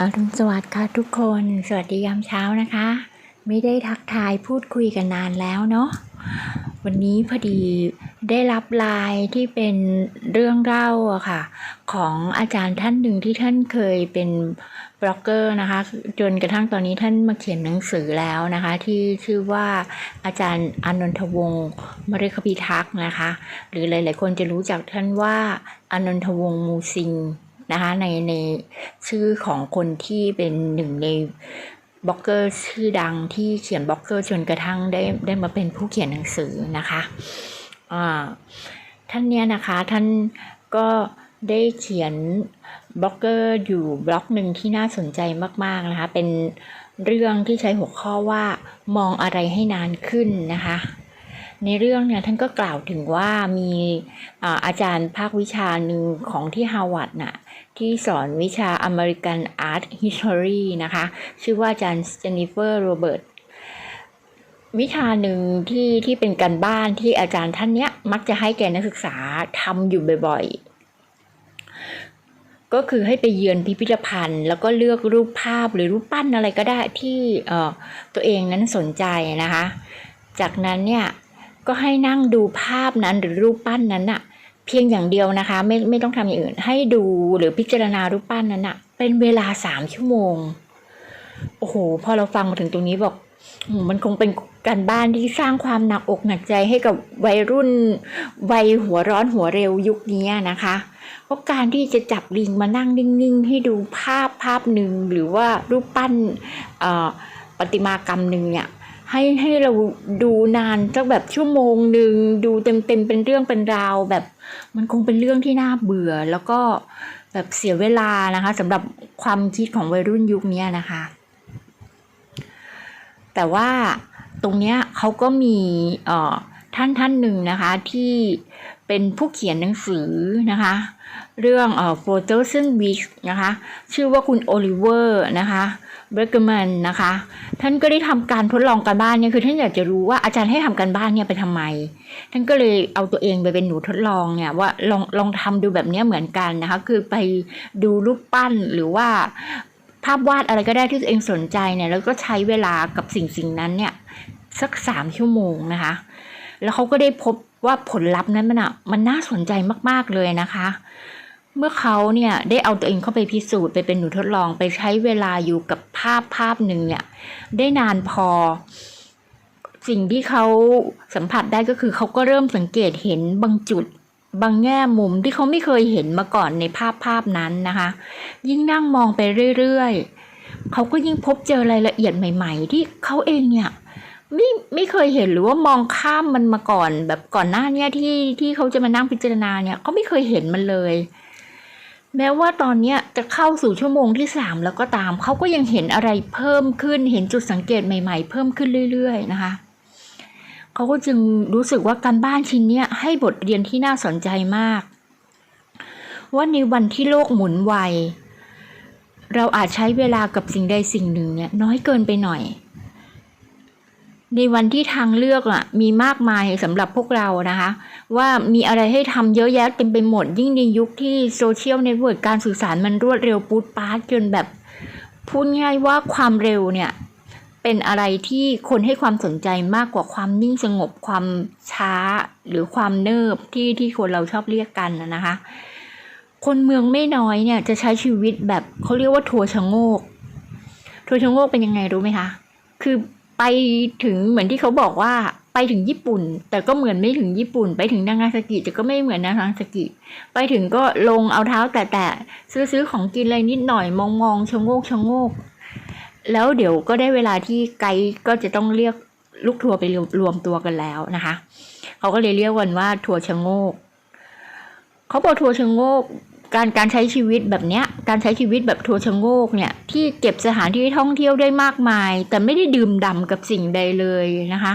อรุณสวัสดิ์ค่ะทุกคน สวัสดียามเช้านะคะ ไม่ได้ทักทายพูดคุยกันนานแล้วเนาะ วันนี้พอดีได้รับไลน์ที่เป็นเรื่องเล่าอะค่ะ ของอาจารย์ท่านหนึ่งที่ท่านเคยเป็นบล็อกเกอร์นะคะ จนกระทั่งตอนนี้ท่านมาเขียนหนังสือแล้วนะคะ ที่ชื่อว่าอาจารย์อานนทวงศ์มฤคพิทักษ์นะคะ หรือหลาย ๆ คนจะรู้จักท่านว่าอานนทวงศ์มูซิง นะคะในในชื่อของคนที่เป็นหนึ่งในบล็อกเกอร์ชื่อดังที่เขียนบล็อกเกอร์จนกระทั่งได้ได้มาเป็นผู้เขียนหนังสือนะคะท่านเนี้ยนะคะท่านก็ได้เขียนบล็อกเกอร์อยู่บล็อกหนึ่งที่น่าสนใจมากๆนะคะ เป็นเรื่องที่ใช้หัวข้อว่ามองอะไรให้นานขึ้นนะคะ ในเรื่องเนี่ยท่านก็กล่าวถึงว่ามีอาอาจารย์ภาควิชาหนึ่งของที่ฮาวาดน่ะที่สอนวิชา American Art History นะคะ ชื่อว่าอาจารย์เจนนิเฟอร์โรเบิร์ตวิชาหนึ่งที่ที่เป็นการบ้านที่อาจารย์ท่านเนี้ยมักจะให้แก่นักศึกษาทำอยู่บ่อยๆ ก็คือให้ไปเยือนพิพิธภัณฑ์ แล้วก็เลือกรูปภาพหรือรูปปั้นอะไรก็ได้ที่ตัวเองนั้นสนใจนะคะ จากนั้นเนี่ย ก็ให้นั่งดูภาพนั้นหรือรูปปั้นนั้นน่ะเพียงอย่างเดียวนะคะ ไม่ไม่ต้องทำอย่างอื่น ให้ดูหรือพิจารณารูปปั้นนั้นน่ะเป็นเวลาสามชั่วโมง โอ้โห พอเราฟังมาถึงตรงนี้บอกมันคงเป็นการบ้านที่สร้างความหนักอกหนักใจให้กับวัยรุ่นวัยหัวร้อนหัวเร็วยุคนี้นะคะ เพราะการที่จะจับลิงมานั่งนิ่งๆ ให้ดูภาพภาพหนึ่งหรือว่ารูปปั้นประติมากรรมหนึ่งเนี่ย ให้ให้เราดูนานสักแบบชั่วโมงหนึ่งดูเต็มเต็มเป็นเรื่องเป็นราว แบบมันคงเป็นเรื่องที่น่าเบื่อ แล้วก็แบบเสียเวลานะคะสำหรับความคิดของวัยรุ่นยุคนี้นะคะ แต่ว่าตรงเนี้ยเขาก็มีเอ่อท่านท่านหนึ่งนะคะที่เป็นผู้เขียนหนังสือนะคะ เรื่องเอ่อ Photosen Week นะคะ ชื่อว่าคุณโอลิเวอร์นะคะ เบรกแมนนะคะ ท่านก็ได้ทำการทดลองการบ้านเนี่ยคือท่านอยากจะรู้ว่าอาจารย์ให้ทำการบ้านเนี่ยไปทำไม ท่านก็เลยเอาตัวเองไปเป็นหนูทดลองเนี่ยว่าลองลองทำดูแบบนี้เหมือนกันนะคะ คือไปดูรูปปั้นหรือว่าภาพวาดอะไรก็ได้ที่ตัวเองสนใจเนี่ยแล้วก็ใช้เวลากับสิ่งสิ่งนั้นเนี่ยสักสามชั่วโมงนะคะ แล้วเขาก็ได้พบว่าผลลัพธ์นั้นมันอะมันน่าสนใจมากๆเลยนะคะ เมื่อเขาเนี่ยได้เอาตัวเองเข้าไปพิสูจน์ไปเป็นหนูทดลองไปใช้เวลาอยู่กับภาพภาพหนึ่งเนี่ยได้นานพอ สิ่งที่เขาสัมผัสได้ก็คือเขาก็เริ่มสังเกตเห็นบางจุดบางแง่มุมที่เขาไม่เคยเห็นมาก่อนในภาพภาพนั้นนะคะ ยิ่งนั่งมองไปเรื่อยๆเขาก็ยิ่งพบเจอรายละเอียดใหม่ ๆ ที่เขาเองเนี่ยไม่ไม่เคยเห็นหรือว่ามองข้ามมันมาก่อน แบบก่อนหน้าเนี้ยที่ที่เขาจะมานั่งพิจารณาเนี่ยเขาไม่เคยเห็นมันเลย แม้ว่าตอนนี้จะเข้าสู่ชั่วโมงที่สามแล้วก็ตาม เขาก็ยังเห็นอะไรเพิ่มขึ้น เห็นจุดสังเกตใหม่ๆ เพิ่มขึ้นเรื่อย ๆ นะคะเขาก็จึงรู้สึกว่าการบ้านชิ้นนี้ให้บทเรียนที่น่าสนใจมาก ว่าในวันที่โลกหมุนไวเราอาจใช้เวลากับสิ่งใดสิ่งหนึ่งเนี่ยน้อยเกินไปหน่อย ในวันที่ทางเลือกอะมีมากมายสำหรับพวกเรานะคะ ว่ามีอะไรให้ทำเยอะแยะเต็มไปหมด ยิ่งในยุคที่โซเชียลเน็ตเวิร์กการสื่อสารมันรวดเร็วปูดปาดจนแบบพูดง่ายว่าความเร็วเนี่ย เป็นอะไรที่คนให้ความสนใจมากกว่าความนิ่งสงบความช้าหรือความเนิบที่ที่คนเราชอบเรียกกันนะนะคะ คนเมืองไม่น้อยเนี่ยจะใช้ชีวิตแบบเขาเรียกว่าทัวร์ชะโงกทัวร์ชะโงกเป็นยังไงรู้ไหมคะคือ ไปถึงเหมือนที่เขาบอกว่าไปถึงญี่ปุ่น แต่ก็เหมือนไม่ถึงญี่ปุ่น ไปถึงนางาซากิแต่ก็ไม่เหมือนนางาซากิ ไปถึงก็ลงเอาเท้าแตะๆซื้อซื้อของกินอะไรนิดหน่อยมองมองๆชะโงกชะโงก แล้วเดี๋ยวก็ได้เวลาที่ไกด์ก็จะต้องเรียกลูกทัวร์ไปรวมรวมตัวกันแล้วนะคะ เขาก็เลยเรียกกันว่าทัวร์ชะโงกเขาบอกทัวร์ชะโงก การการใช้ชีวิตแบบเนี้ย การใช้ชีวิตแบบทัวร์ชะโงกเนี่ย ที่เก็บสถานที่ท่องเที่ยวได้มากมาย แต่ไม่ได้ดื่มด่ำกับสิ่งใดเลยนะคะ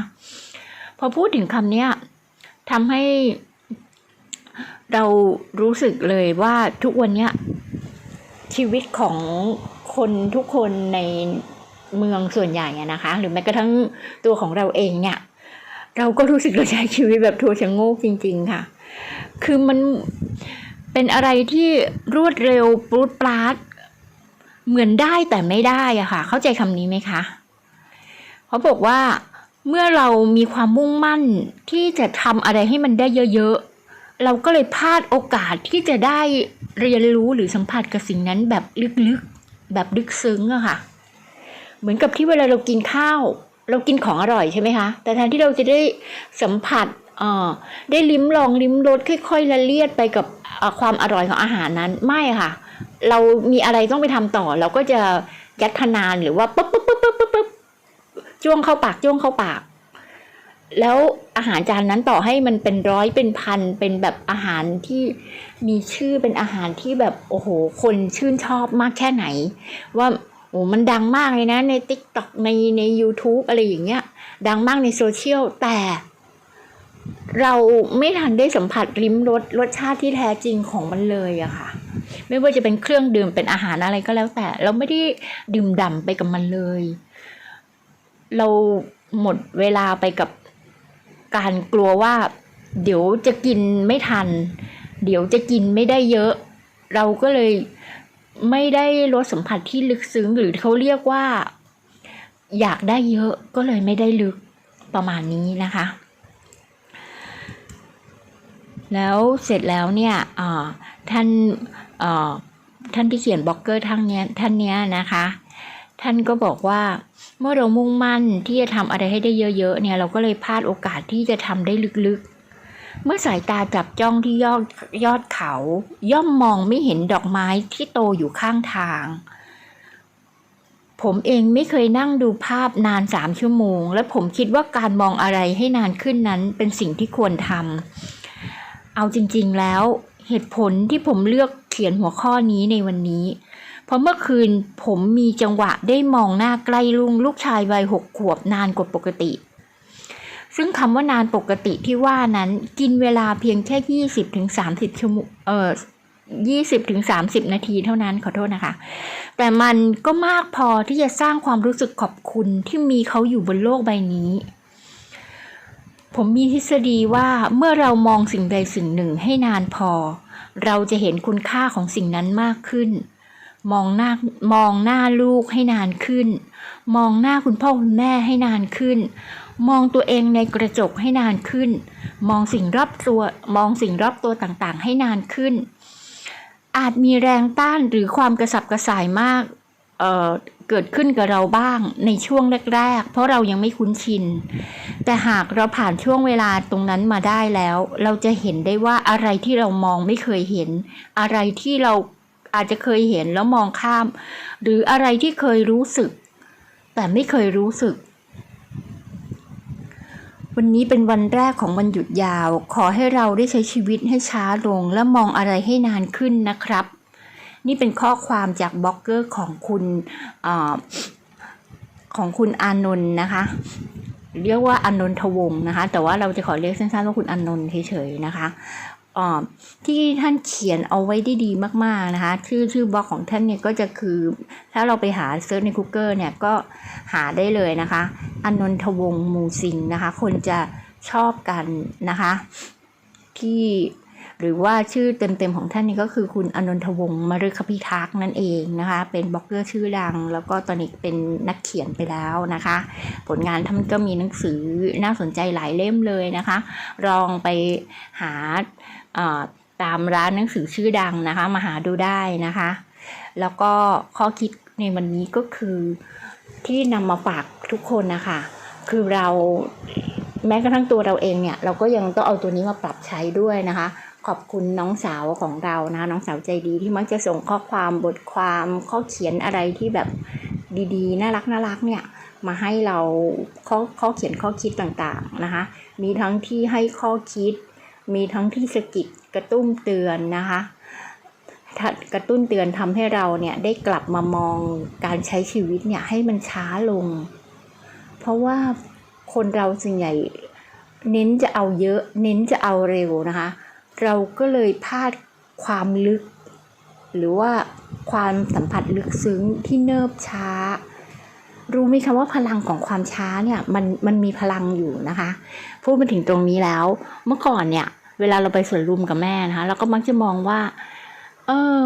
พอพูดถึงคำเนี้ยทำให้เรารู้สึกเลยว่าทุกวันเนี้ยชีวิตของคนทุกคนในเมืองส่วนใหญ่นะคะ หรือแม้กระทั่งตัวของเราเองเนี่ย เราก็รู้สึกเราใช้ชีวิตแบบทัวร์ชะโงกจริง ๆ ค่ะ คือมัน เป็นอะไรที่รวดเร็วปรุดปราด เหมือนได้แต่ไม่ได้อะค่ะ เข้าใจคำนี้ไหมคะเขาบอกว่าเมื่อเรามีความมุ่งมั่นที่จะทำอะไรให้มันได้เยอะๆ เราก็เลยพลาดโอกาสที่จะได้เรียนรู้หรือสัมผัสกับสิ่งนั้นแบบลึกๆ แบบลึกซึ้งอะค่ะ เหมือนกับที่เวลาเรากินข้าว เรากินของอร่อยใช่ไหมคะ แต่แทนที่เราจะได้สัมผัส ได้ลิ้มลองลิ้มรสค่อยๆละเลียดไปกับความอร่อยของอาหารนั้นไม่ค่ะ เรามีอะไรต้องไปทำต่อ เราก็จะยัดขนานหรือว่าปุ๊บปุ๊บปุ๊บปุ๊บปุ๊บปุ๊บจ้วงเข้าปากจ้วงเข้าปาก แล้วอาหารจานนั้นต่อให้มันเป็นร้อยเป็นพันเป็นแบบอาหารที่มีชื่อเป็นอาหารที่แบบโอ้โห คนชื่นชอบมากแค่ไหน ว่าโอ้มันดังมากเลยนะใน t ิ k t o k ในใน YouTube อะไรอย่างเงี้ย ดังมากในโซเชียลแต่ เราไม่ทันได้สัมผัสลิ้มรสรสชาติที่แท้จริงของมันเลยอะค่ะ ไม่ว่าจะเป็นเครื่องดื่มเป็นอาหารอะไรก็แล้วแต่ เราไม่ได้ดื่มด่ำไปกับมันเลย เราหมดเวลาไปกับการกลัวว่า เดี๋ยวจะกินไม่ทัน เดี๋ยวจะกินไม่ได้เยอะ เราก็เลยไม่ได้รสสัมผัสที่ลึกซึ้งหรือเขาเรียกว่า อยากได้เยอะก็เลยไม่ได้ลึกประมาณนี้นะคะ แล้วเสร็จแล้วเนี่ยท่านท่านที่เขียนบล็อกเกอร์ท่านเนี้ยท่านเนี้ยนะคะ ท่านก็บอกว่าเมื่อเรามุ่งมั่นที่จะทำอะไรให้ได้เยอะๆเนี่ยเราก็เลยพลาดโอกาสที่จะทำได้ลึกๆ เมื่อสายตาจับจ้องที่ยอดยอดเขา ย่อมมองไม่เห็นดอกไม้ที่โตอยู่ข้างทาง ผมเองไม่เคยนั่งดูภาพนานสามชั่วโมง และผมคิดว่าการมองอะไรให้นานขึ้นนั้นเป็นสิ่งที่ควรทำ เอาจริงๆแล้วเหตุผลที่ผมเลือกเขียนหัวข้อนี้ในวันนี้ เพราะเมื่อคืนผมมีจังหวะได้มองหน้าใกล้ลุงลูกชายวัยหกขวบนานกว่าปกติ ซึ่งคำว่านานปกติที่ว่านั้นกินเวลาเพียงแค่ยี่สิบถึงสามสิบชั่วโมงเออยี่สิบถึงสามสิบนาทีเท่านั้นขอโทษนะคะ แต่มันก็มากพอที่จะสร้างความรู้สึกขอบคุณที่มีเขาอยู่บนโลกใบนี้ ผมมีทฤษฎีว่าเมื่อเรามองสิ่งใดสิ่งหนึ่งให้นานพอ เราจะเห็นคุณค่าของสิ่งนั้นมากขึ้น มองหน้ามองหน้าลูกให้นานขึ้น มองหน้าคุณพ่อคุณแม่ให้นานขึ้น มองตัวเองในกระจกให้นานขึ้น มองสิ่งรอบตัวมองสิ่งรอบตัวต่างๆ ให้นานขึ้น อาจมีแรงต้านหรือความกระสับกระส่ายมาก เกิดขึ้นกับเราบ้างในช่วงแรก ๆ เพราะเรายังไม่คุ้นชิน แต่หากเราผ่านช่วงเวลาตรงนั้นมาได้แล้ว เราจะเห็นได้ว่าอะไรที่เรามองไม่เคยเห็น อะไรที่เราอาจจะเคยเห็นแล้วมองข้าม หรืออะไรที่เคยรู้สึก แต่ไม่เคยรู้สึก วันนี้เป็นวันแรกของวันหยุดยาว ขอให้เราได้ใช้ชีวิตให้ช้าลงและมองอะไรให้นานขึ้นนะครับ นี่เป็นข้อความจากบล็อกเกอร์ของคุณอของคุณอานนท์นะคะ เรียกว่าอานนทวงศ์นะคะ แต่ว่าเราจะขอเรียกสั้นๆว่าคุณอานนท์เฉยๆนะคะที่ท่านเขียนเอาไว้ได้ดีมากๆนะคะชื่อชื่อบล็อกของท่านเนี่ยก็จะคือ ถ้าเราไปหาเซิร์ชใน Google เนี่ยก็หาได้เลยนะคะอนนทวงศ์มูซิงนะคะ คนจะชอบกันนะคะ ที่ หรือว่าชื่อเต็มๆของท่านนี่ก็คือคุณอนนทวงศ์มฤคพิทักษ์นั่นเองนะคะ เป็นบล็อกเกอร์ชื่อดัง แล้วก็ตอนนี้เป็นนักเขียนไปแล้วนะคะ ผลงานท่านก็มีหนังสือน่าสนใจหลายเล่มเลยนะคะ ลองไปหาตามร้านหนังสือชื่อดังนะคะ มาหาดูได้นะคะ แล้วก็ข้อคิดในวันนี้ก็คือที่นำมาฝากทุกคนนะคะ คือเราแม้กระทั่งตัวเราเองเนี่ย เราก็ยังต้องเอาตัวนี้มาปรับใช้ด้วยนะคะ ขอบคุณน้องสาวของเรานะน้องสาวใจดีที่มักจะส่งข้อความบทความข้อเขียนอะไรที่แบบดีๆ น่ารักน่ารักเนี่ยมาให้เราข้อข้อเขียนข้อคิดต่างๆนะคะมีทั้งที่ให้ข้อคิด มีทั้งที่สะกิดกระตุ้นเตือนนะคะกระตุ้นเตือนทำให้เราเนี่ยได้กลับมามองการใช้ชีวิตเนี่ยให้มันช้าลง เพราะว่าคนเราส่วนใหญ่เน้นจะเอาเยอะ เน้นจะเอาเร็วนะคะ เราก็เลยพลาดความลึก หรือว่าความสัมผัสลึกซึ้งที่เนิบช้า รู้ไหมคะว่าพลังของความช้าเนี่ยมันมันมีพลังอยู่นะคะ พูดมาถึงตรงนี้แล้ว เมื่อก่อนเนี่ย เวลาเราไปสวนลุมกับแม่นะคะเราก็มักจะมองว่า เออ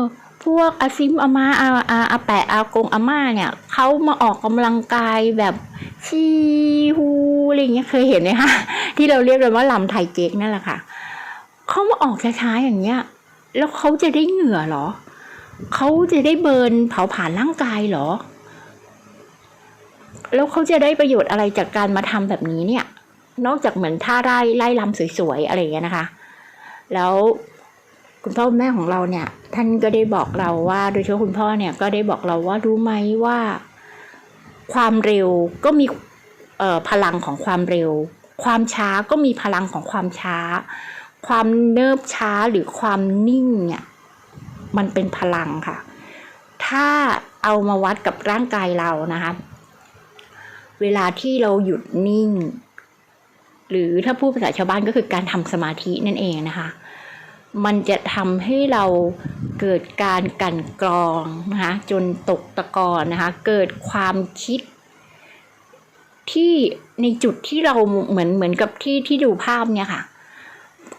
พวกอาซิมอามาอาอาอาแปะอากงอาม่าเนี่ยเขามาออกกำลังกายแบบชีฮูอะไรอย่างเงี้ยเคยเห็นไหมคะที่เราเรียกกันว่าลำไทยเก๊กนั่นแหละค่ะ เขามาออกช้าๆอย่างเงี้ย แล้วเขาจะได้เหงื่อเหรอ เขาจะได้เบิร์นเผาผลาญร่างกายเหรอ แล้วเขาจะได้ประโยชน์อะไรจากการมาทำแบบนี้เนี่ย นอกจากเหมือนท่าไร่ไล่ลำสวยๆอะไรอย่างเงี้ยนะคะ แล้วคุณพ่อคุณแม่ของเราเนี่ย ท่านก็ได้บอกเราว่า โดยเฉพาะคุณพ่อเนี่ยก็ได้บอกเราว่ารู้ไหมว่าความเร็วก็มีพลังของความเร็ว ความช้าก็มีพลังของความช้า ความเนิบช้าหรือความนิ่งเนี่ยมันเป็นพลังค่ะ ถ้าเอามาวัดกับร่างกายเรานะคะ เวลาที่เราหยุดนิ่ง หรือถ้าพูดภาษาชาวบ้านก็คือการทำสมาธินั่นเองนะคะ มันจะทำให้เราเกิดการกันกรองนะคะจนตกตะกอนนะคะ เกิดความคิดที่ในจุดที่เราเหมือนเหมือนกับที่ที่ดูภาพเนี่ยค่ะ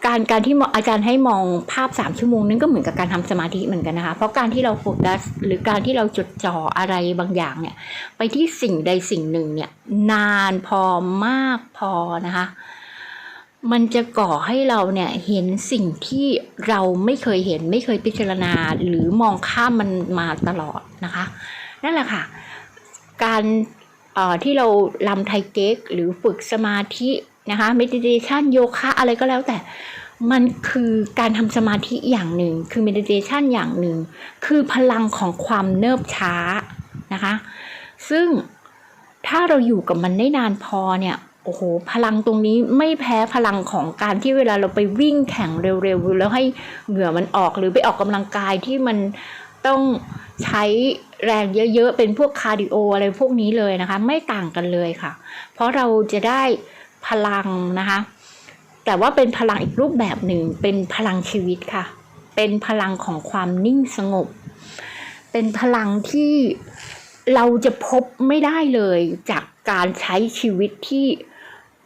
การการที่อาจารย์ให้มองภาพสามชั่วโมงนั้นก็เหมือนกับการทำสมาธิเหมือนกันนะคะ เพราะการที่เราโฟกัสหรือการที่เราจดจ่ออะไรบางอย่างเนี่ย ไปที่สิ่งใดสิ่งหนึ่งเนี่ยนานพอมากพอนะคะ มันจะก่อให้เราเนี่ยเห็นสิ่งที่เราไม่เคยเห็น ไม่เคยพิจารณาหรือมองข้ามมันมาตลอดนะคะ นั่นแหละค่ะ การที่เราลำไทยเก๊กหรือฝึกสมาธิ นะคะ meditation โยคะอะไรก็แล้วแต่มันคือการทำสมาธิอย่างหนึ่ง คือ meditation อย่างหนึ่ง คือพลังของความเนิบช้านะคะ ซึ่งถ้าเราอยู่กับมันได้นานพอเนี่ย โอ้โห พลังตรงนี้ไม่แพ้พลังของการที่เวลาเราไปวิ่งแข่งเร็วๆ แล้วให้เหงื่อมันออกหรือไปออกกำลังกายที่มันต้องใช้แรงเยอะๆ เป็นพวกคาร์ดิโออะไรพวกนี้เลยนะคะ ไม่ต่างกันเลยค่ะ เพราะเราจะได้ พลังนะคะ แต่ว่าเป็นพลังอีกรูปแบบหนึ่งเป็นพลังชีวิตค่ะ เป็นพลังของความนิ่งสงบ เป็นพลังที่เราจะพบไม่ได้เลยจากการใช้ชีวิตที่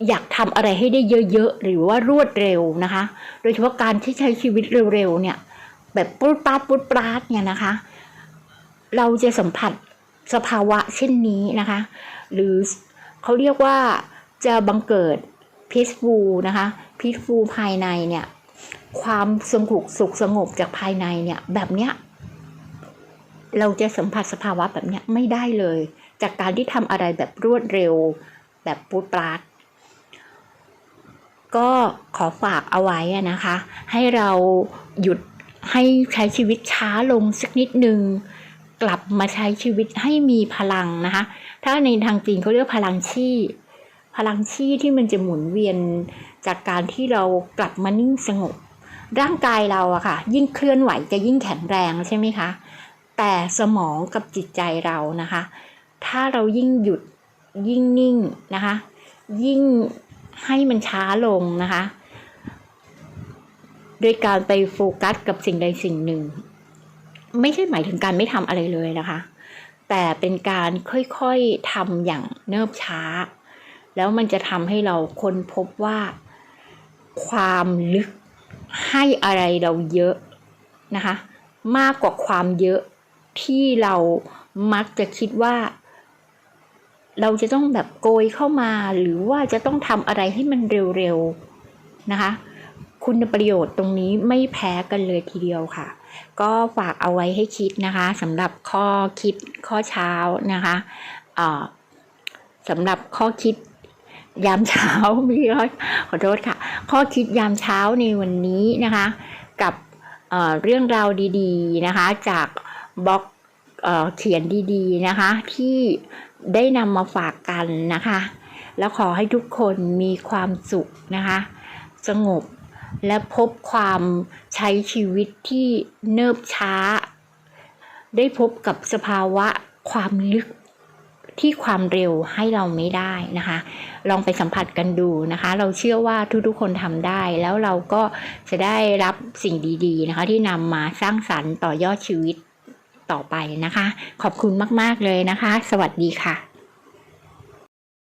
อยากทำอะไรให้ได้เยอะๆ หรือว่ารวดเร็วนะคะ โดยเฉพาะการที่ใช้ชีวิตเร็วๆเนี่ย แบบปุดปราดปุดปราดเนี่ยนะคะ เราจะสัมผัสสภาวะเช่นนี้นะคะ หรือเขาเรียกว่า จะบังเกิด peaceful นะคะ peaceful ภายในเนี่ย ความสงบสุขสงบจากภายในเนี่ย แบบเนี้ยเราจะสัมผัสสภาวะแบบเนี้ยไม่ได้เลย จากการที่ทำอะไรแบบรวดเร็ว แบบปูดปราดก็ขอฝากเอาไว้นะคะ ให้เราหยุดให้ใช้ชีวิตช้าลงสักนิดนึงกลับมาใช้ชีวิตให้มีพลังนะคะ ถ้าในทางจีนเขาเรียกพลังชี่ พลังชีที่มันจะหมุนเวียนจากการที่เรากลับมานิ่งสงบ ร่างกายเราอะค่ะ ยิ่งเคลื่อนไหวจะยิ่งแข็งแรงใช่ไหมคะ แต่สมองกับจิตใจเรานะคะ ถ้าเรายิ่งหยุดยิ่งนิ่งนะคะ ยิ่งให้มันช้าลงนะคะ โดยการไปโฟกัสกับสิ่งใดสิ่งหนึ่ง ไม่ใช่หมายถึงการไม่ทำอะไรเลยนะคะ แต่เป็นการค่อยๆทำอย่างเนิบช้า แล้วมันจะทำให้เราค้นพบว่า ความลึกให้อะไรเราเยอะนะคะ มากกว่าความเยอะที่เรามักจะคิดว่า เราจะต้องแบบโกยเข้ามาหรือว่าจะต้องทำอะไรให้มันเร็วๆนะคะ คุณประโยชน์ตรงนี้ไม่แพ้กันเลยทีเดียวค่ะ ก็ฝากเอาไว้ให้คิดนะคะสำหรับข้อคิดข้อเช้านะคะสำหรับข้อคิด ยามเช้าไม่ใช่ข้อยขอโทษค่ะ ข้อคิดยามเช้าในวันนี้นะคะ กับเเรื่องราวดีๆนะคะ จากบล็อกเอเขียนดีๆนะคะ ที่ได้นำมาฝากกันนะคะ แล้วขอให้ทุกคนมีความสุขนะคะ สงบและพบความใช้ชีวิตที่เนิบช้า ได้พบกับสภาวะความลึก ที่ความเร็วให้เราไม่ได้นะคะ ลองไปสัมผัสกันดูนะคะ เราเชื่อว่าทุกๆคนทำได้ แล้วเราก็จะได้รับสิ่งดีๆนะคะ ที่นำมาสร้างสรรค์ต่อยอดชีวิตต่อไปนะคะ ขอบคุณมากๆเลยนะคะ สวัสดีค่ะ